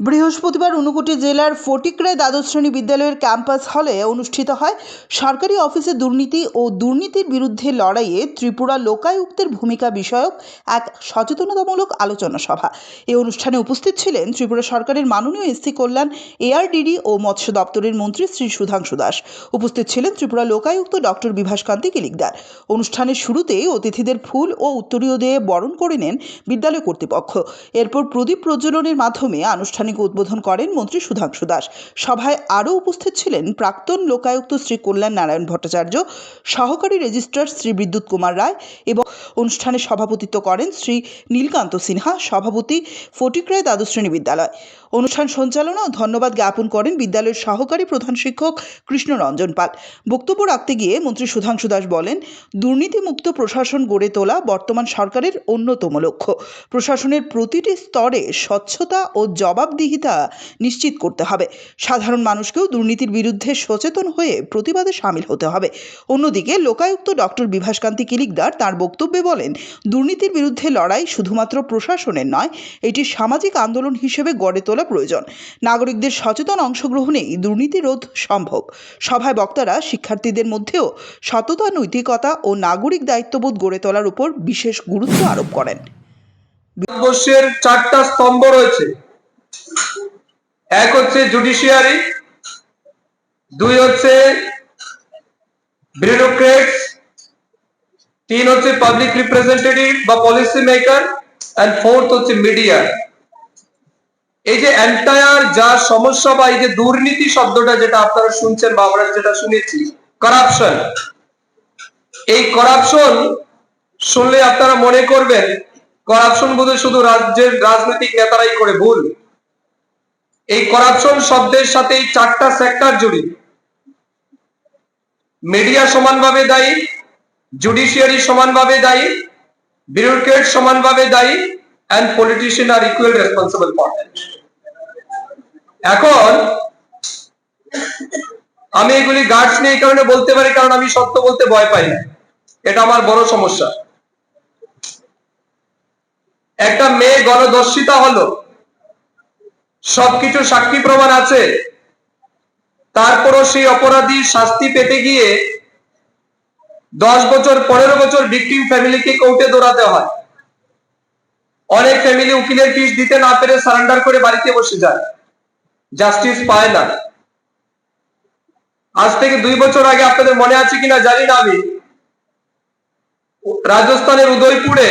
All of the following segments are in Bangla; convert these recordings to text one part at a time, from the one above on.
বৃহস্পতিবার ঊনকোটি জেলার ফটিকরায় দ্বাদশ শ্রেণি বিদ্যালয়ের ক্যাম্পাস হলে অনুষ্ঠিত হয় সরকারি অফিসে দুর্নীতি ও দুর্নীতির বিরুদ্ধে লড়াইয়ে ত্রিপুরা লোকায়ুক্তের ভূমিকা বিষয়ক এক সচেতনতামূলক আলোচনা সভা। এই অনুষ্ঠানে উপস্থিত ছিলেন ত্রিপুরা সরকারের মাননীয় এসসি কল্যাণ এআরডিডি ও মৎস্য দপ্তরের মন্ত্রী শ্রী সুধাংশু দাস। উপস্থিত ছিলেন ত্রিপুরা লোকায়ুক্ত ডক্টর বিভাসকান্তি কিলিকদার। অনুষ্ঠানের শুরুতেই অতিথিদের ফুল ও উত্তরীয় দিয়ে বরণ করে নেন বিদ্যালয় কর্তৃপক্ষ। এরপর প্রদীপ প্রজ্বলনের মাধ্যমে আনুষ্ঠানিক উদ্বোধন করেন মন্ত্রী সুধাংশু দাস। সভায় আরও উপস্থিত ছিলেন প্রাক্তন লোকায়ুক্ত শ্রী কল্যাণ নারায়ণ ভট্টাচার্য, সহকারী রেজিস্ট্রার শ্রী বিদ্যুৎ কুমার রায় এবং অনুষ্ঠানে সভাপতিত্ব করেন শ্রী নীলকান্ত সিনহা, সভাপতি ফটিকরায় দ্বাদশ শ্রেণি বিদ্যালয়। অনুষ্ঠান সঞ্চালনা ও ধন্যবাদ জ্ঞাপন করেন বিদ্যালয়ের সহকারী প্রধান শিক্ষক কৃষ্ণরঞ্জন পাল। বক্তব্য রাখতে গিয়ে মন্ত্রী সুধাংশু দাস বলেন, দুর্নীতিমুক্ত প্রশাসন গড়ে তোলা বর্তমান সরকারের অন্যতম লক্ষ্য। প্রশাসনের প্রতিটি স্তরে স্বচ্ছতা ও জবাবদিহিতা নিশ্চিত করতে হবে। সাধারণ মানুষকেও দুর্নীতির বিরুদ্ধে সচেতন হয়ে প্রতিবাদে সামিল হতে হবে। অন্যদিকে লোকায়ুক্ত ডক্টর বিভাসকান্তি কিলিকদার তার বক্তব্যে বলেন, দুর্নীতির বিরুদ্ধে লড়াই শুধুমাত্র প্রশাসনের নয়, এটি সামাজিক আন্দোলন হিসেবে গড়ে তোলা প্রয়োজন। নাগরিকদের সচেতন অংশগ্রহণেই দুর্নীতি রোধ সম্ভব। সভায় বক্তারা শিক্ষার্থীদের মধ্যেও সততা, নৈতিকতা ও নাগরিক দায়িত্ববোধ গড়ে তোলার উপর বিশেষ গুরুত্ব আরোপ করেন। ভারতবর্ষের চারটা স্তম্ভ রয়েছে। এক হচ্ছে জুডিশিয়ারি দুই হচ্ছে ব্যুরোক্রেটস তিন হচ্ছে পাবলিক রিপ্রেজেন্টেটিভ বা পলিসি মেকার এন্ড ফোর্থ হচ্ছে মিডিয়া এই যে এন্টায়ার যা সমস্যা বা এই যে দুর্নীতি শব্দটা যেটা আপনারা শুনছেন বা আমরা যেটা শুনেছি করাপশন এই করাপশন শুনলে আপনারা মনে করবেন করাপশন বোধহয় শুধু রাজ্যের রাজনৈতিক নেতারাই করে ভুল। এই করাপশন শব্দের সাথে এই চারটা সেক্টর জড়িত। মিডিয়া সমানভাবে দায়ী জুডিশিয়ারি সমানভাবে দায়ী ব্যুরোক্রেট সমানভাবে দায়ী অ্যান্ড পলিটিশিয়ান আর ইকুয়াল রেসপন্সিবল ফর দ্যাট এখন, আমি এগুলি গার্ডস নিয়ে এই কারণে বলতে পারি, কারণ আমি সত্য বলতে ভয় পাই না। এটা আমার বড় সমস্যা। একটা মেয়ে গণদর্শিতা হলো, সবকিছু সাক্ষী প্রমাণ আছে, তারপরও সেই অপরাধী শাস্তি পেতে গিয়ে দশ বছর, পনেরো বছর ভিকটিম ফ্যামিলিকে কোর্টে দৌড়াতে হয়। অনেক ফ্যামিলি উকিলের ফিস দিতে না পেরে সারেন্ডার করে বাড়িতে বসে যায়। জাস্টিস পায় না। আজ থেকে দুই বছর আগে আপনাদের মনে আছে কিনা জানি না আমি। রাজস্থানের উদয়পুরে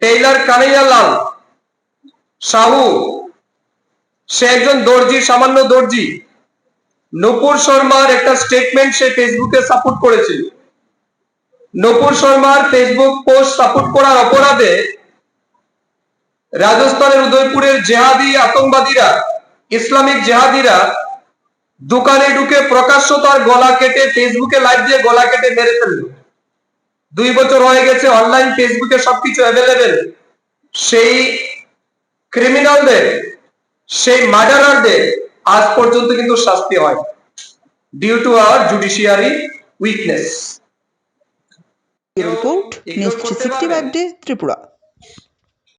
টেইলার কানাইয়ালাল সাহু সে একজন দর্জি, সামান্য দর্জি। নূপুর শর্মার একটা স্টেটমেন্ট সে ফেসবুকে সাপোর্ট করেছিল। নূপুর শর্মার ফেসবুক পোস্ট সাপোর্ট করার অপরাধে রাজস্থানের উদয়পুরের জেহাদি আতঙ্কবাদীরা, ইসলামিক জেহাদিরা দোকানে ঢুকে প্রকাশ্য তার গলা কেটে ফেসবুকে লাইভ দিয়ে গলা কেটে মেরে ফেলল। দুই বছর হয়ে গেছে অনলাইন ফেসবুকে সবকিছু অ্যাভেলেবেল সেই ক্রিমিনালদের সেই মার্ডারারদের আজ পর্যন্ত কিন্তু শাস্তি হয়। Due to our judiciary weakness report news three sixty five day Tripura.